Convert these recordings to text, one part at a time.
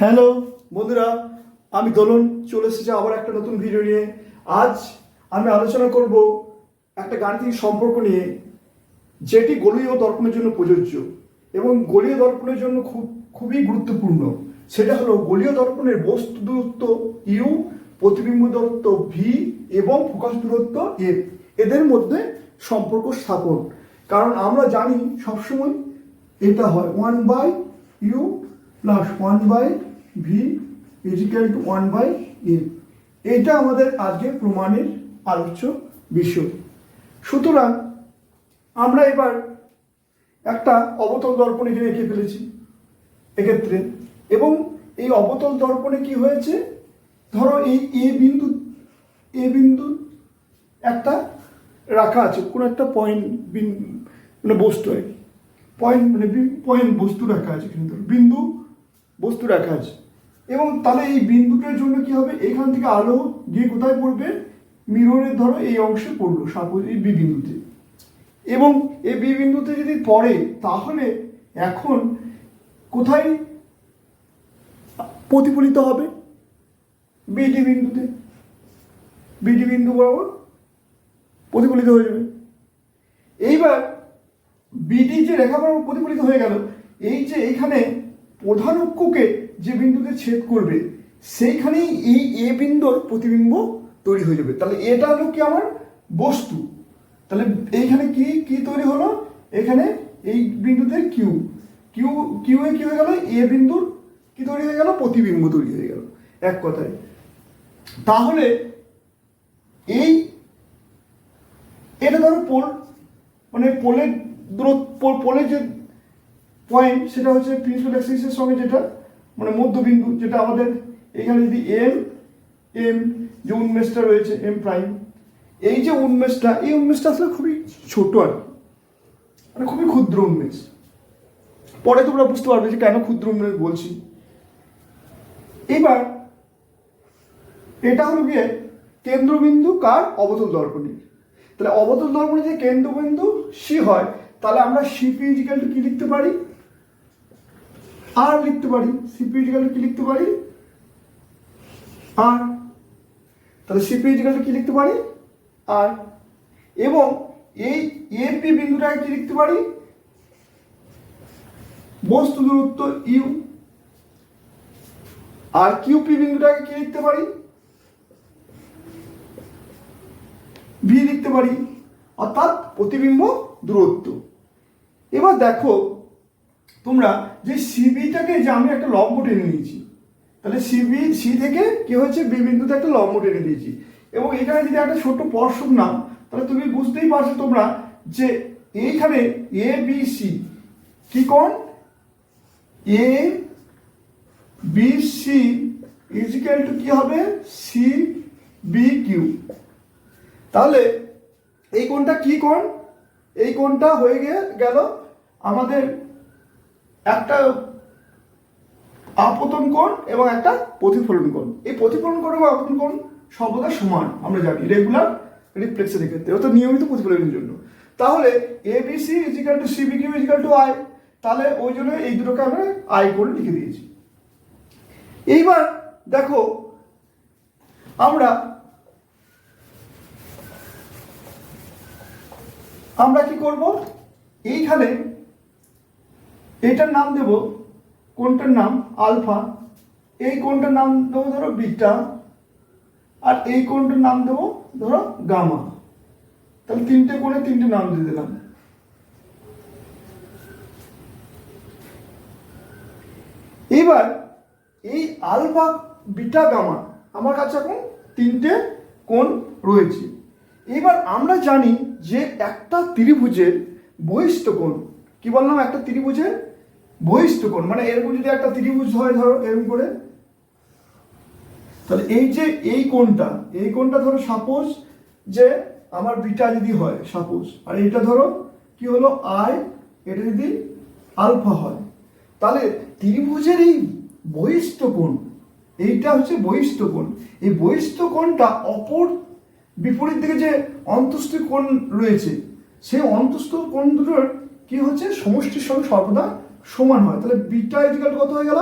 Hello. বন্ধুরা, আমি দোলন, চলে এসেছি আবার একটা নতুন ভিডিও নিয়ে। আজ আমি আলোচনা করব একটা গাণিতিক সম্পর্ক নিয়ে, যেটি গলীয় দর্পণের জন্য প্রযোজ্য এবং গলীয় দর্পণের জন্য খুব, খুবই গুরুত্বপূর্ণ। সেটা হলো গলীয় দর্পণের বস্তু দূরত্ব ইউ, প্রতিবিম্ব দূরত্ব ভি এবং ফোকাস দূরত্ব এফ এদের মধ্যে সম্পর্ক স্থাপন। কারণ আমরা জানি সবসময় এটা হয় one by U plus one by V equal to one by F এটা আমাদের আজকে প্রমাণের আলোচ্য বিষয়। সুতরাং আমরা এবার একটা অবতল দর্পণ এখানে এঁকে ফেলেছি এক্ষেত্রে। এবং এই অবতল দর্পণে কি হয়েছে? ধরো এই এ বিন্দু এ বিন্দু একটা রাখা আছে, কোনো একটা পয়েন্ট মানে বস্তু আর কি। পয়েন্ট মানে পয়েন্ট বস্তু রাখা আছে কিন্তু বিন্দু বস্তু রাখা আছে এবং তাহলে এই বিন্দুটার জন্য কি হবে? এখান থেকে আলো গিয়ে কোথায় পড়বে? মিররের ধরো এই অংশে পড়ল, সাপোজ এই বি বিন্দুতে। এবং এই বি বিন্দুতে যদি পড়ে, তাহলে এখন কোথায় প্রতিফলিত হবে? বিডি বিন্দুতে। বিডি বিন্দু বরাবর প্রতিফলিত হয়ে যাবে। এইবার বিডি যে রেখা বরাবর প্রতিফলিত হয়ে গেল, এই যে এইখানে প্রধান অক্ষকে যে বিন্দুতে ছেদ করবে, সেইখানেই এই এ বিন্দুর প্রতিবিম্ব তৈরি হয়ে যাবে। তাহলে এটা হলো কি আমার বস্তু? তাহলে এইখানে কি কি তৈরি হলো? এখানে এই বিন্দুতে কিউ কিউ কিউ এ কি হয়ে গেল? এ বিন্দুর কি তৈরি হয়ে গেল? প্রতিবিম্ব তৈরি হয়ে গেল। এক কথায়। তাহলে এই, এটা ধরো পোল মানে পোলের দূরত্ব পোলের যে পয়েন্ট সেটা হচ্ছে প্রিন্সিপাল অ্যাক্সিসের সঙ্গে যেটা মানে মধ্যবিন্দু, যেটা আমাদের এখানে যদি এম এম যে উন্মেষটা রয়েছে এম প্রাইম এই যে উন্মেষটা, এই উন্মেষটা আসলে খুবই ছোট আর। মানে খুবই ক্ষুদ্র উন্মেষ। পরে তোমরা বুঝতে পারবে যে কেন ক্ষুদ্র উন্মেষ বলছি। এবার, এটা হলো গিয়ে কেন্দ্রবিন্দু কার অবতল দর্পণের। তাহলে অবতল দর্পণে যে কেন্দ্রবিন্দু সি হয়, তাহলে আমরা সিপি ইজিক্যাল কি লিখতে পারি? আর লিখতে পারি সিপি ইজিক্যাল টু কি লিখতে পারি? আর, তাহলে সিপি ইজিক্যাল টু কি লিখতে পারি? আর, এবং এই এপি বিন্দুটাকে কি লিখতে পারি? বস্তু দূরত্ব ইউ আর কিউপি বিন্দুটাকে কি লিখতে পারি? ভি লিখতে পারি, অর্থাৎ প্রতিবিম্ব দূরত্ব। এবার দেখো তোমরা যে সিবিটাকে যে আমি একটা লম্ব টেনে নিয়েছি, তাহলে সিবি সি থেকে কি হয়েছে? বি বিন্দুতে একটা লম্ব টেনে দিয়েছি এবং এখানে যদি একটা ছোট স্পর্শক নাম তাহলে তুমি বুঝতেই পারছ তোমরা যে এইখানে এ বি সি কি কোণ? A B C equal to কি হবে? সি বি কিউ তাহলে এই কোণটা কি কোণ? এই কোণটা হয়ে গেল আমাদের একটা আপতন কোণ এবং একটা প্রতিফলন কোণ। এই প্রতিফলন কোণ এবং আপতন কোণ সর্বদা সমান, আমরা জানি রেগুলার রিফ্লেক্সের ক্ষেত্রে, অর্থাৎ নিয়মিত প্রতিফলনের জন্য। তাহলে A B C equal to C B Q equal to I তাহলে ওই জন্য এই দুটোকে আমরা আই করে লিখে দিয়েছি। এইবার দেখো, আমরা আমরা কি করব? এইখানে এইটার নাম দেব, কোনটার নাম? আলফা। এই কোনটার নাম দেবো ধরো বিটা। আর এই কোনটার নাম দেবো ধরো গামা। তাহলে তিনটে কোণে তিনটে নাম দিয়ে দিলাম। এইবার এই আলফা, বিটা, গামা আমার কাছে এখন তিনটে কোণ রয়েছে। এবার আমরা জানি যে একটা ত্রিভুজের বহিষ্ঠ কোণ। কি বললাম? একটা ত্রিভুজের বহিষ্ঠ কোণ মানে এরকম যদি একটা ত্রিভুজ হয় ধরো, এরকম করে। তাহলে এই যে এই কোণটা এই কোণটা ধরো সাপোজ যে আমার বিটা যদি হয় সাপোজ আর এটা ধরো কি হলো আই এটা যদি আলফা হয়। তাহলে ত্রিভুজের এই বহিষ্ঠ কোণ, এইটা হচ্ছে বহিষ্ঠ কোণ। এই বহিষ্ঠ কোণটা অপর বিপরীত দিকে যে অন্তস্থ কোণ রয়েছে, সেই অন্তস্থ কোণ দুটোর কি হচ্ছে, সমষ্টির সঙ্গে সর্বদা সমান হয়, তাহলে বিটা ইজিক্যাল কত হয়ে গেল?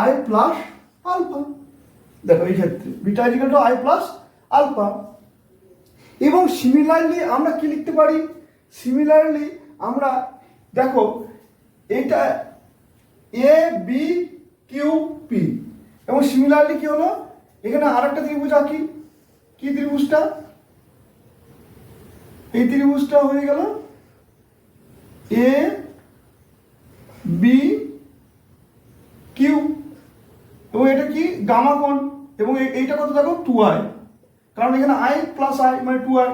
আই প্লাস আলফা দেখো, এই ক্ষেত্রে beta equal to I plus alpha এবং সিমিলারলি আমরা কি লিখতে পারি? সিমিলারলি আমরা, দেখো, এটা এ বি কিউ পি এবং সিমিলারলি কি হলো? এখানে আরেকটা ত্রিভুজ আঁকি। কি ত্রিভুজটা? এই ত্রিভুজটা হয়ে গেল এ বি কিউ এবং এটা কি? গামা কোণ। এবং এইটা কত দেখো? টু আই কারণ এখানে আই প্লাস আই মানে টু আই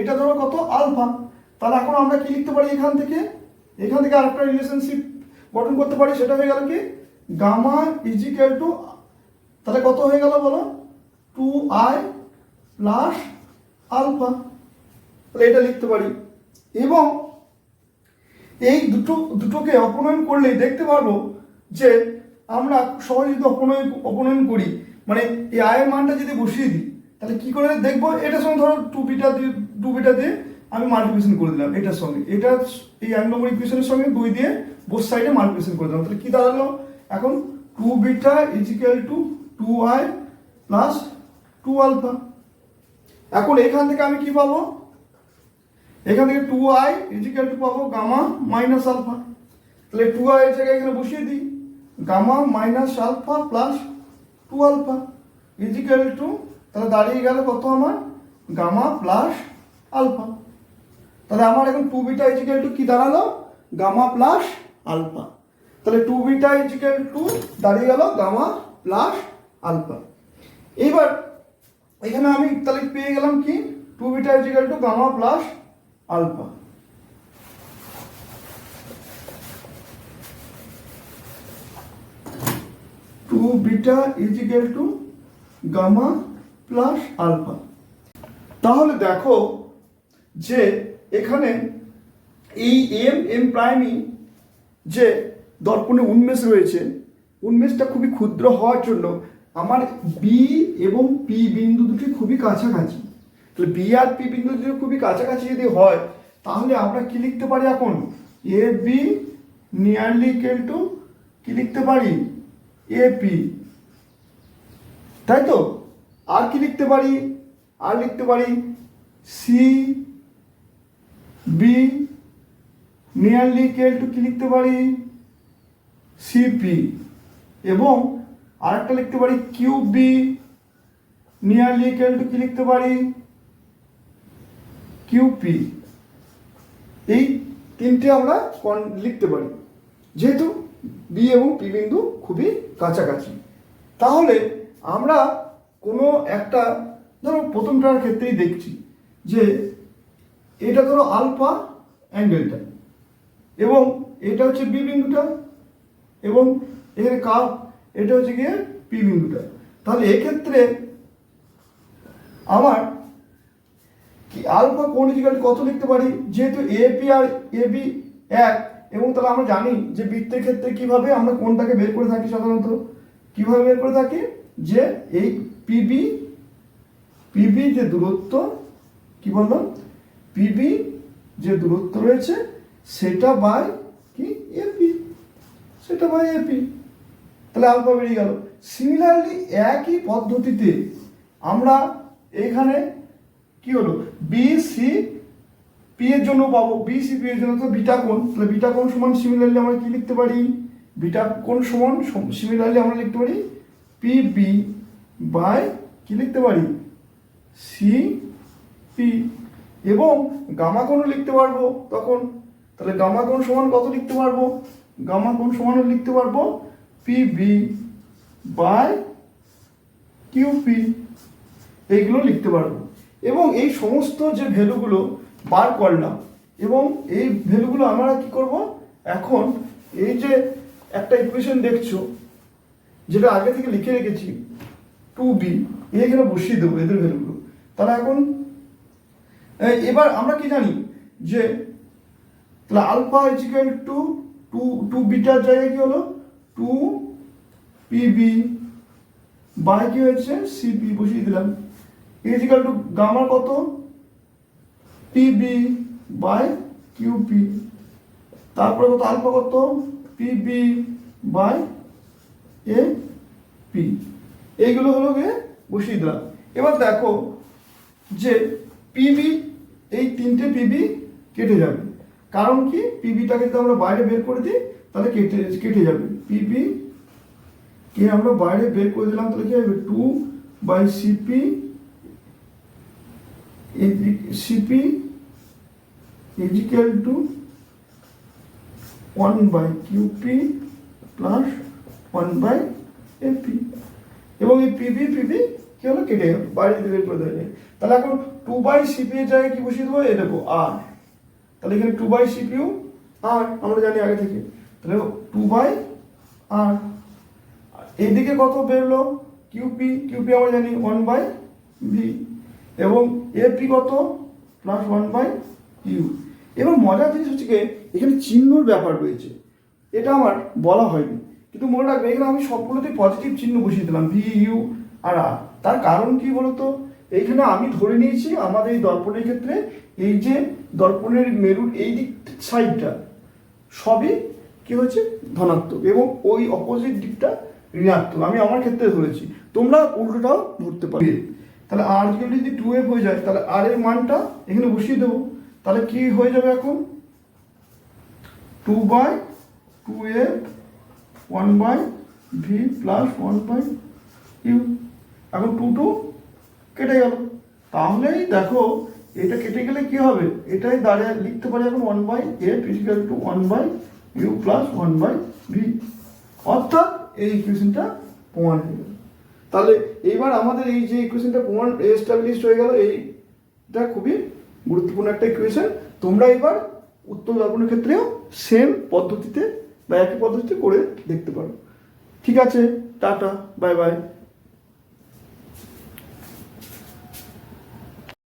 এটা ধরো কত? আলফা তাহলে এখন আমরা কি লিখতে পারি এখান থেকে? এখান থেকে আরেকটা রিলেশনশিপ গঠন করতে পারি, সেটা হয়ে গেল কি? গামা ইজিক্যাল টু তাহলে কত হয়ে গেল বলো? টু আই প্লাস আলফা তাহলে এটা লিখতে পারি। এবং এই দুটো, দুটোকে অপনয়ন করলেই দেখতে পারব যে আমরা সহজে যদি অপনয়ন অপনয়ন করি মানে এই আয়ের মানটা যদি বসিয়ে দিই, তাহলে কি করে দেখব? এটার সঙ্গে ধরো টু বিটা দিয়ে টু বিটা দিয়ে আমি মাল্টিপ্লিকেশন করে দিলাম এটার সঙ্গে। এটা এই এক নম্বর ইকুয়েশনের সঙ্গে দুই দিয়ে বোথ সাইডে মাল্টিপ্লিকেশন করে দিলাম। তাহলে কি দাঁড়াল? এখন two beta equal to two I plus two alpha এখন এখান থেকে আমি কি পাবো? এখান থেকে টু আই ইজিক্যাল টু পাবো গামা মাইনাস আলফা তাহলে টু আই এর জায়গায় এখানে বসিয়ে দিই। Gamma minus alpha plus two alpha equal to তাহলে দাঁড়িয়ে গেল কত আমার? গামা প্লাস আলফা তাহলে আমার এখন টু বিটা ইজিক্যাল টু কি দাঁড়াল? গামা প্লাস আলফা তাহলে টু বিটা ইজিক্যাল টু দাঁড়িয়ে গেল গামা প্লাস আলফা এইবার এখানে আমি তাহলে পেয়ে গেলাম কি? Two beta equal to gamma plus alpha two beta equal to gamma plus alpha তাহলে দেখো যে এখানে এই এম এম প্রাইমই যে দর্পণে উন্মেষ রয়েছে, উন্মেষটা খুবই ক্ষুদ্র হওয়ার জন্য আমার বি এবং পি বিন্দু দুটি খুবই কাছাকাছি। তাহলে বি আর পি বিন্দু দুটি খুবই কাছাকাছি যদি হয়, তাহলে আমরা কি লিখতে পারি এখন? A B nearly equal to কি লিখতে পারি? এ পি তাই তো? আর কি লিখতে পারি? আর লিখতে পারি C B nearly equal to কি লিখতে পারি? সিপি এবং আরেকটা লিখতে পারি Q B nearly equal to কি লিখতে পারি? কিউপি এই তিনটে আমরা লিখতে পারি? যেহেতু বি এবং পি বিন্দু খুবই কাছাকাছি। তাহলে আমরা কোনো একটা, ধরো প্রথমটার ক্ষেত্রেই দেখছি যে এটা ধরো আলফা অ্যাঙ্গেলটা এবং এটা হচ্ছে বি বিন্দুটা এবং এর কাপ এটা হচ্ছে গিয়ে পি বিন্দুটা। তাহলে এক্ষেত্রে আমার আলফা ইজিক্যাল কত লিখতে পারি? যেহেতু A P R A B এক, এবং তাহলে আমরা জানি যে বৃত্তের ক্ষেত্রে কীভাবে আমরা কোনটাকে বের করে থাকি সাধারণত? কীভাবে বের করে থাকি? যে এই পিবি পিবি যে দূরত্ব, কি বললাম পিবি যে দূরত্ব রয়েছে, সেটা বাই কি? এপি সেটা বাই এপি তাহলে আলফা বেরিয়ে গেল। সিমিলারলি একই পদ্ধতিতে আমরা এখানে কি হলো? বি সি পি এর জন্য পাবো। বি সি পি এর জন্য তো বিটা কোণ। তাহলে বিটা কোণ সমান সিমিলারলি আমরা কি লিখতে পারি? বিটা কোণ সমান সিমিলারলি আমরা লিখতে পারি পি বি বাই কি লিখতে পারি? সি পি এবং গামা কোণও লিখতে পারব তখন। তাহলে গামা কোণ সমান কত লিখতে পারব? গামা কোণ সমান লিখতে পারব পি বি বাই কিউপি এইগুলো লিখতে পারব। এবং এই সমস্ত যে ভ্যালুগুলো বার করলাম, এবং এই ভ্যালুগুলো আমরা কি করব? এখন এই যে একটা ইকুয়েশন দেখছ, যেটা আগে থেকে লিখে রেখেছি টু বি এখানে বসিয়ে দেবো এদের ভ্যালুগুলো। তাহলে এখন এবার আমরা কি জানি যে তাহলে alpha equal to two two bitter জায়গায় কি হলো? টু পিবি বাই কি হয়েছে? সিপি বসিয়ে দিলাম। ইজিক্যাল টু গামা কত? পিবি বাই কিউপি তারপরে কত? আলফা কত? পিবি বাই এ পি এইগুলো হলো গিয়ে বসিয়ে দিলাম। এবার দেখো যে পিবি এই তিনটে পিবি কেটে যাবে। কারণ কি? পিবিটাকে যদি আমরা বাইরে বের করে দিই, তাহলে কেটে কেটে যাবে। পিবি কে আমরা বাইরে বের করে দিলাম, তাহলে কি হবে? Two by CP CP equal to one by QP plus one by AP এবং এই পিবি পিবি কি হলো? কেটে গেল। বাইরে বের করে দেওয়া যায়। তাহলে এখন টু বাই সিপি এর জায়গায় কি বসিয়ে দেবো? এ দেবো আর তাহলে এখানে টু বাই সিপিউ আর আমরা জানি আগে থেকে। তাহলে টু বাই আর এদিকে কত বেরোলো? কিউপি কিউপি আমরা জানি ওয়ান বাই ভি এবং এপি কত? প্লাস ওয়ান বাই ইউ এবং মজার জিনিস হচ্ছে এখানে চিহ্নর ব্যাপার রয়েছে। এটা আমার বলা হয়নি। কিন্তু মনে রাখবে, এখানে আমি সবগুলোতে পজিটিভ চিহ্ন বসিয়ে দিলাম ভি ইউ আর আর তার কারণ কি বলতো? এইখানে আমি ধরে নিয়েছি আমাদের এই দর্পণের ক্ষেত্রে, এই যে দর্পণের মেরুর এই দিক সাইডটা সবই কি হচ্ছে ধনাত্মক এবং ওই অপোজিট দিকটা ঋণাত্মক। আমি আমার ক্ষেত্রে ধরেছি। তোমরা উল্টোটাও ধরতে পারবে। তাহলে আর যদি টু এফ হয়ে যায়, তাহলে আর এর মানটা এখানে বসিয়ে দেবো। তাহলে কি হয়ে যাবে এখন? Two by two F one by V plus one by U এখন টু টু কেটে গেল। তাহলেই দেখো, এটা কেটে গেলে কি হবে? এটাই দাঁড়িয়ে লিখতে পারি এখন one by F equal to one by U plus one by V অর্থাৎ এই ইকুয়েশনটা প্রমাণ হয়ে গেল তাহলে এইবার আমাদের এই যে ইকুয়েশনটা প্রমাণ এস্টাবলিশড হয়ে গেল, এইটা খুবই গুরুত্বপূর্ণ একটা ইকুয়েশন তোমরা এবার উত্তর দাপনের ক্ষেত্রেও সেম পদ্ধতিতে বা একই পদ্ধতিতে করে দেখতে পারো। ঠিক আছে, টাটা বাই বাই